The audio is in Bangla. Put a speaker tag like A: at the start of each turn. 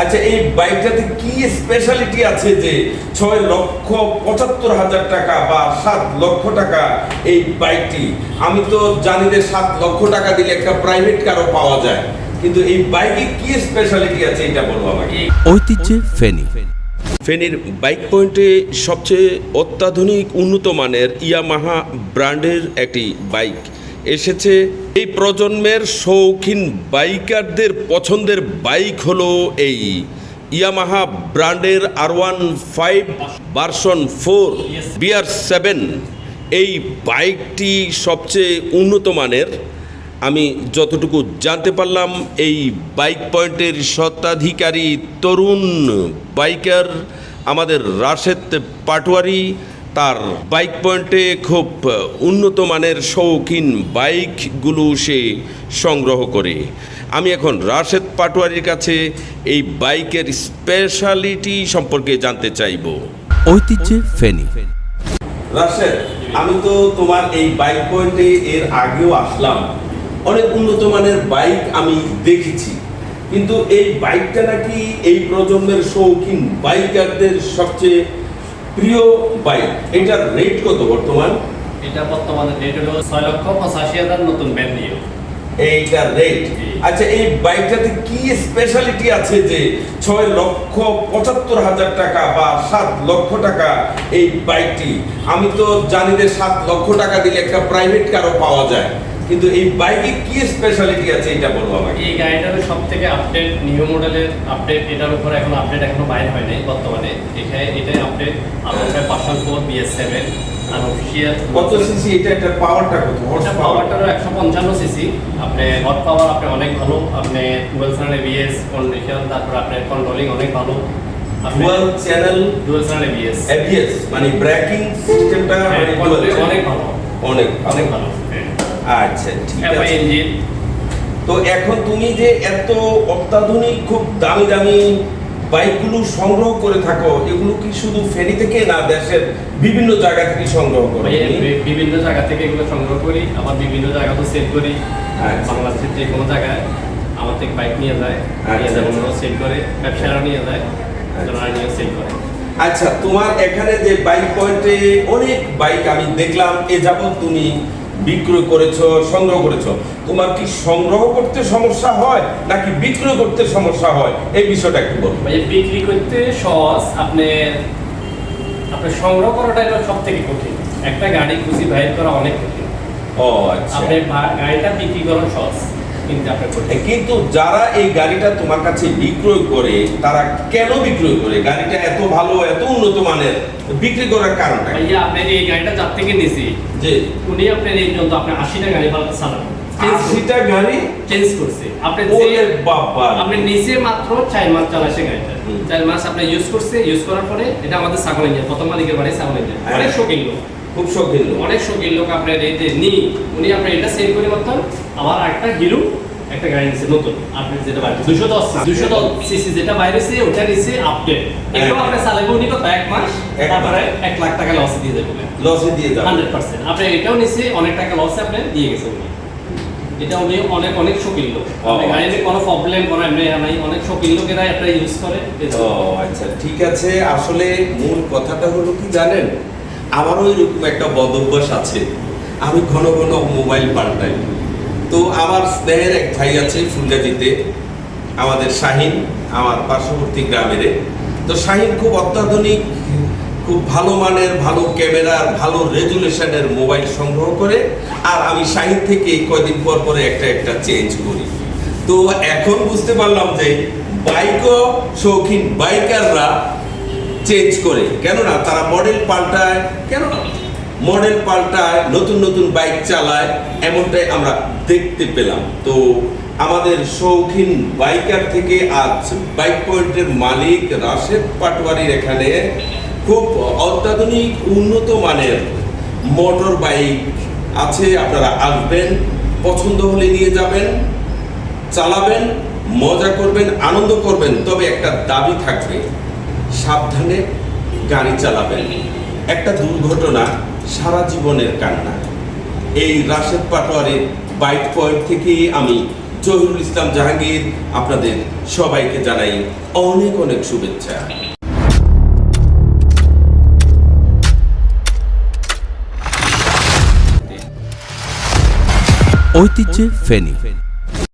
A: আচ্ছা এই বাইকটাতে কি স্পেশালিটি আছে যে ছয় লক্ষ পঁচাত্তর হাজার টাকা বা সাত লক্ষ টাকা এই বাইকটি? আমি তো জানি যে সাত লক্ষ টাকা দিলে একটা প্রাইভেট কারও পাওয়া যায় কিন্তু এই বাইকে কি স্পেশালিটি আছে এটা বলব আমাকে।
B: ঐতিহ্যে ফেনী।
A: ফেনীর বাইক পয়েন্টে সবচেয়ে অত্যাধুনিক উন্নত মানের ইয়ামাহা ব্র্যান্ডের একটি বাইক। এসেছে। এই প্রজন্মের শৌখিন বাইকারদের পছন্দের বাইক হলো এই ইয়ামাহা ব্র্যান্ডের R one five version four BR seven. এই বাইকটি সবচেয়ে উন্নত মানের। আমি যতটুকু জানতে পারলাম, এই বাইক পয়েন্টের স্বত্বাধিকারী তরুণ বাইকার আমাদের রাশেদ পাটোয়ারি। তার বাইক পয়েন্টে খুব উন্নত মানের শৌখিন বাইকগুলো সে সংগ্রহ করে। আমি এখন রাশেদ পাটোয়ারির কাছে এই বাইকের স্পেশালিটি সম্পর্কে জানতে চাইব।
B: ঐতিহ্যে ফেনী।
A: রাশেদ আমি তো তোমার এই বাইক পয়েন্টে এর আগেও আসলাম। অনেক উন্নত মানের বাইক আমি দেখেছি। কিন্তু এই বাইকটা নাকি এই প্রজন্মের শৌখিন বাইকারদের সবচেয়ে প্রিয় বাইক এটার রেট কত বর্তমান?
C: এটা বর্তমানে রেট হলো ছয় লক্ষ পঁচাশি হাজার নতুন ব্যান্ড নিয়ে।
A: এইটার রেট আচ্ছা এই বাইকটাতে কি স্পেশালিটি আছে যে ছয় লক্ষ পঁচাত্তর হাজার টাকা বা সাত লক্ষ টাকা এই বাইকটি? আমি তো জানি যে সাত লক্ষ টাকা দিলে একটা প্রাইভেট কারও পাওয়া যায়। কিন্তু এই বাইকে কি স্পেশালিটি আছে এটা বলব আমাকে।
C: এই গাড়িটার সব থেকে আপডেট নিউ মডেলের আপডেট এটার উপরে এখন আপডেট এখনও বাইর হয়নি বর্তমানে। আর ওখানে পার্সন ফোর বিএস সেভেন আর অফিসিয়াল
A: কত সিসি এটা একটা পাওয়ারটা কত? হর্স পাওয়ার
C: একশো পঞ্চান্ন সিসি আপনি হট পাওয়ার আপনি অনেক ভালো আপনি টুয়েলভ চ্যানেল এবিএস কন্ডিশন তারপর আপনার কন্ট্রোলিং অনেক ভালো।
A: Dual channel
C: dual channel ABS
A: ABS মানে ব্রেকিং সিস্টেমটা মানে dual channel।
C: অনেক ভালো।
A: অনেক
C: অনেক ভালো।
A: আচ্ছা ঠিক আছে।
C: ইঞ্জিন
A: তো এখন তুমি যে এত অত্যাধুনিক খুব দামি দামি বাইকগুলো সংগ্রহ করে থাকো এগুলো কি শুধু ফেরি থেকে না দেশের বিভিন্ন জায়গা থেকে সংগ্রহ করো
C: বিভিন্ন জায়গা থেকে এগুলো সংগ্রহ করি আবার বিভিন্ন জায়গাতেও সেল করি
A: আচ্ছা।
C: বাংলাদেশের যে কোনো জায়গায় আমার থেকে বাইক নিয়ে যায় নিয়ে
A: আচ্ছা,
C: যায়
A: আচ্ছা।
C: অন্যরাও সেল করে ব্যবসায়ীরা নিয়ে যায়
A: আচ্ছা।
C: ওনারা নিয়ে সেল করে
A: আচ্ছা তোমার এখানে যে বাইক পয়েন্টে অনেক বাইক আমি দেখলাম এ যাবৎ তুমি বিক্রয় করেছ সংগ্রহ করেছ। তোমার কি সংগ্রহ করতে সমস্যা হয় নাকি বিক্রয় করতে সমস্যা হয়? এই বিষয়টা একটু বলব
C: ভাই বিক্রি করতে সহজ আপনি আপনি সংগ্রহ করাটা এটা সব থেকে কঠিন। একটা গাড়ি খুশি বাইর করা অনেক কঠিন।
A: ও আচ্ছা।
C: আপনি গাড়িটা বিক্রি করা সহজ। কিন্তু
A: যারা এই গাড়িটা তোমার কাছে বিক্রয় করে তারা কেন বিক্রয় করে? গাড়িটা এত ভালো এত উন্নত মানের বিক্রি করার কারণটা
C: ভাইয়া আপনি এই গাড়িটা যার থেকে নিছি
A: যে
C: উনি আপনার এই পর্যন্ত আপনি আশিটা গাড়ি চালান।
A: আশিটা গাড়ি?
C: চেঞ্জ করছে। আপনি আপনি নিচে মাত্র চার মাস চালাইছে গাড়িটা। চার মাস আপনি ইউজ করছে ইউজ করার পরে এটা আমাদের ছাগল ইঞ্জিন প্রথম মালিকের বাড়ি ছাগল ইঞ্জিন
A: হ্যাঁ।
C: অনেক শৌখিন লোক।
A: খুব শৌখিন লোক।
C: অনেক শৌখিন লোক আপনার এই যে নি উনি আপনার এটা সেল করে মাত্র আবার একটা হিরো একটা গাড়ি নিচ্ছে নতুন আপনি যেটা বাইরে। দুশো দশ দুশো দশ সিসি যেটা বাইরে সে ওটা নিচ্ছে আপডেট এগুলো
A: হ্যাঁ।
C: আপনি চালাবে উনি কত এক মাস? তারপরে এক লাখ টাকা লস দিয়ে দেবে।
A: লসে দিয়ে যাবে।
C: Hundred percent. আপনি এটাও নিচ্ছে অনেক টাকা লসে আপনি দিয়ে গেছে উনি। এটা উনি অনেক অনেক শৌখিন লোক। গাড়িতে কোনো প্রবলেম কোনো এমনি নাই। অনেক শৌখিন লোকেরা এটা ইউজ করে।
A: ও আচ্ছা। ঠিক আছে আসলে মূল কথাটা হলো কি জানেন? আমারও এরকম একটা বদভ্যাস আছে। আমি ঘন ঘন মোবাইল পাল্টাই। তো আমার স্নেহের এক ভাই আছে ফুলগাজিতে, আমাদের শাহিন, আমার পার্শ্ববর্তী গ্রামের। তো শাহিন খুব অত্যাধুনিক, খুব ভালো মানের, ভালো ক্যামেরার ভালো রেজুলেশনের মোবাইল সংগ্রহ করে। আর আমি শাহিন থেকে কয়দিন পর পরে একটা একটা চেঞ্জ করি। তো এখন বুঝতে পারলাম যে বাইকও শৌখিন বাইকাররা চেঞ্জ করে। কেননা তারা মডেল পাল্টায় কেন মডেল পাল্টায়, নতুন নতুন বাইক চালায়, এমনটাই আমরা দেখতে পেলাম। তো আমাদের শৌখিন বাইকার থেকে আজ বাইক পয়েন্টের মালিক রাশেদ পাটোয়ারির এখানে খুব অত্যাধুনিক, উন্নত মানের মোটর বাইক আছে। আপনারা আসবেন, পছন্দ হলে নিয়ে যাবেন, চালাবেন, মজা করবেন, আনন্দ করবেন, তবে একটা দাবি থাকবে। সাবধানে গাড়ি চালাবেন। একটা দুর্ঘটনা সারা জীবনের কান্না। এই রাশেদ পাটোয়ারের বাইক পয়েন্ট থেকে আমি জহিরুল ইসলাম জাহাঙ্গীর আপনাদের সবাইকে জানাই অনেক অনেক শুভেচ্ছা।
B: ঐতিহ্যে ফেনী।